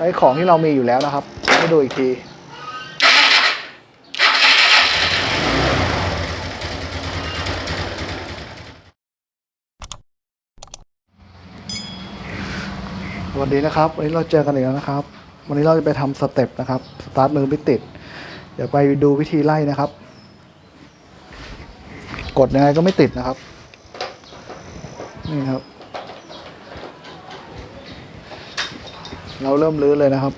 ใช้ของที่เรามีอยู่แล้วนะครับ ให้ดูอีกทีสวัสดีนะครับ วันนี้เราเจอกันอีกแล้วนะครับ วันนี้เราจะไปทำสเต็ปนะครับ สตาร์ทมือไม่ติด เดี๋ยวไปดูวิธีไล่นะครับ กดยังไงก็ไม่ติดนะครับ นี่ครับ เราเริ่มลื้อเลยนะครับ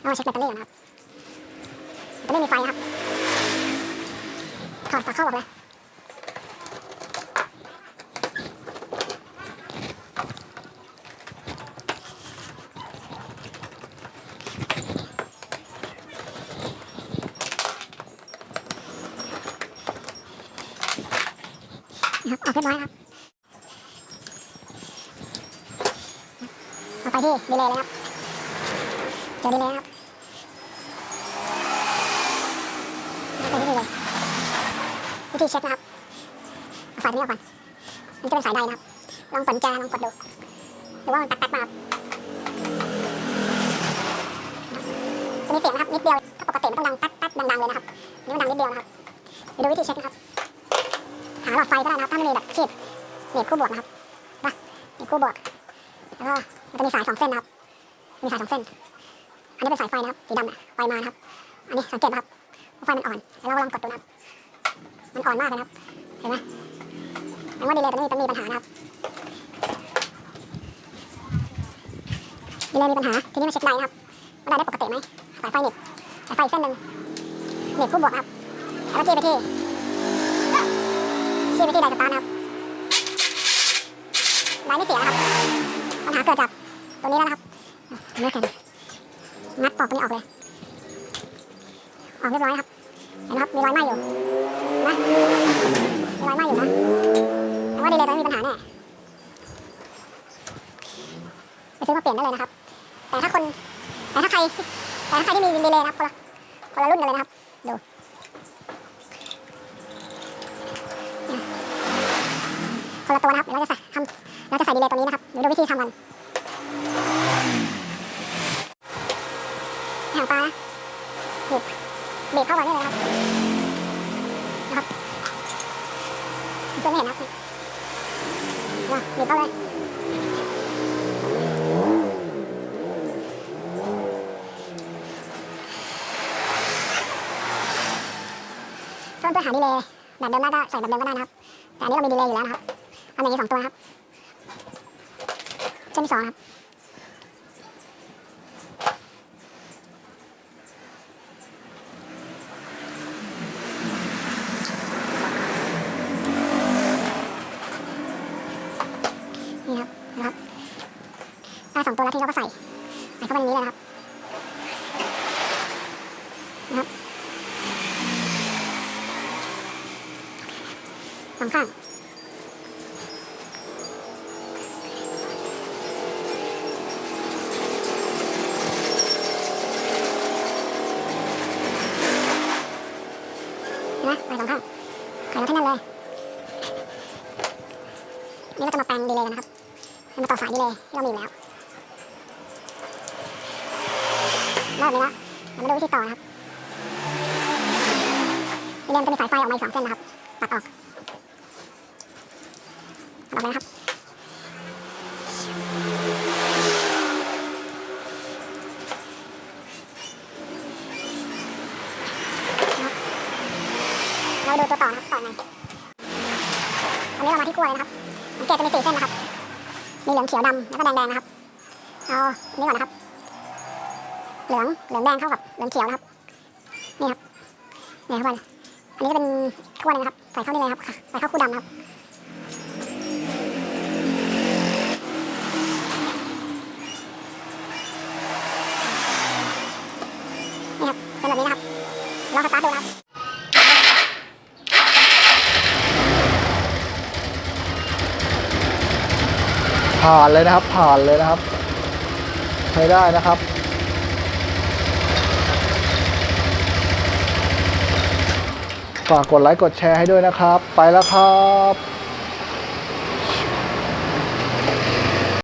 เรามาเช็คแบตเตอรี่ก่อนนะครับแบตเตอรี่มีไฟนะครับ ถอดฝาเข้าออกเลย ครับออกเรียบร้อยครับเอาไปที่ดีเลย์เลยครับเจอดีเลยครับไปที่นี่เลยวิธีเช็คนะครับเอาสายตัวนี้ออกก่อนมันจะเป็นสายใดนะครับลองกดแจลองกดดูหรือว่ามันแป๊กๆมาครับจะมีเสียงนะครับนิดเดียวถ้าปกติมันต้องดังแป๊กๆดังๆเลยนะครับนนี่มันดังนิดเดียวนะครับไปดูวิธีเช็คนะครับ หาหลอดไฟก็ได้นะครับถ้าไม่มีแบบคีบหนีบคู่บวกนะครับนะหนีบคู่บวกแล้วก็มันจะมีสายสองเส้นนะครับ มีสายสองเส้น อันนี้เป็นสายไฟนะครับสีดำเนี่ยไฟมานะครับ อันนี้สังเกตนะครับไฟมันอ่อนแล้วเราลองกดดูนะครับ มันอ่อนมากเลยนะครับ เห็นไหมแปลว่าดีเลย์ตัวนี้มันมีปัญหานะครับดีเลยมีปัญหา ทีนี้มาเช็คได้นะครับว่าได้ปกติไหมสายไฟหนีบสายไฟเส้นหนึ่งหนีบคู่บวกครับ แล้วก็จี้ไปที่ จี้ไปที่ไดสตาร์ทนะครับไดไม่เสียนะครับปัญหาเกิดจากตัวนี้แล้วนะครับไม่แข็งงัดปอกตัวนี้ออกเลย ออกเรียบร้อยครับ เห็นไหมครับ มีรอยไหม้อยู่นะมีรอยไหม้อยู่นะแต่ว่าดีเลยตอนนี้มีปัญหาแน่ไปซื้อมาเปลี่ยนได้เลยนะครับ แต่ถ้าคน แต่ถ้าใคร แต่ถ้าใครที่มีดีเลยนะครับคนละคนละรุ่นกันเลยนะครับ ดู คนละตัวนะครับเดี๋ยวเราจะใส่ทำเราจะใส่ดีเลยตัวนี้นะครับเดี๋ยวดูวิธีทำกันหางปลานะบีบบีบเข้าไปนี่เลยนะครับเพื่อนไม่เห็นนะครับเบีบเข้าเลยส่วนเพื่อหาดีเลย์แบบเดิมได้ก็ใส่แบบเดิมก็ได้นะครับ แต่อันนี้เรามีดีเลย์อยู่แล้วนะครับ ทำอย่างนี้สองตัวครับเส้นที่สองครับนี่ครับนะครับได้สองตัวแล้วที่เราก็ใส่ใส่เข้าไปในนี้เลยนะครับนะครับสองข้าง นไหมใส่สองข้างใส่แล้วที่นั่นเลยนี่เราจะมาแปลงดีเลยกันนะครับมาต่อสายดีเลยที่เรามีอยู่แล้วเริ่มเลยนะเรามาดูวิธีต่อนะครับดีเลยมันจะมีสายไฟออกมาสองเส้นนะครับ ตัดออกตัดออกนะครับ เราดูตัวต่อนะครับต่อไงอันนี้เรามาที่กล้วยนะครับสังเกตจะมีสี่เส้นนะครับ มีเหลืองเขียวดำแล้วก็แดงแดงนะครับ เอาอันนี้ก่อนนะครับ เหลืองเหลืองแดงเข้ากับเหลืองเขียวนะครับ นี่ครับนี่ยเข้าไปอันนี้จะเป็นขั้วหนึงนะครับ ใส่เข้านี่เลยครับ ใส่เข้าคู่ดำครับนี่ครับเป็นแบบนี้นะครับลองสตาร์ทดูนะครับ ผ่านเลยนะครับ ผ่านเลยนะครับ ใช้ได้นะครับ ฝากกดไลค์กดแชร์ให้ด้วยนะครับ ไปแล้วครับ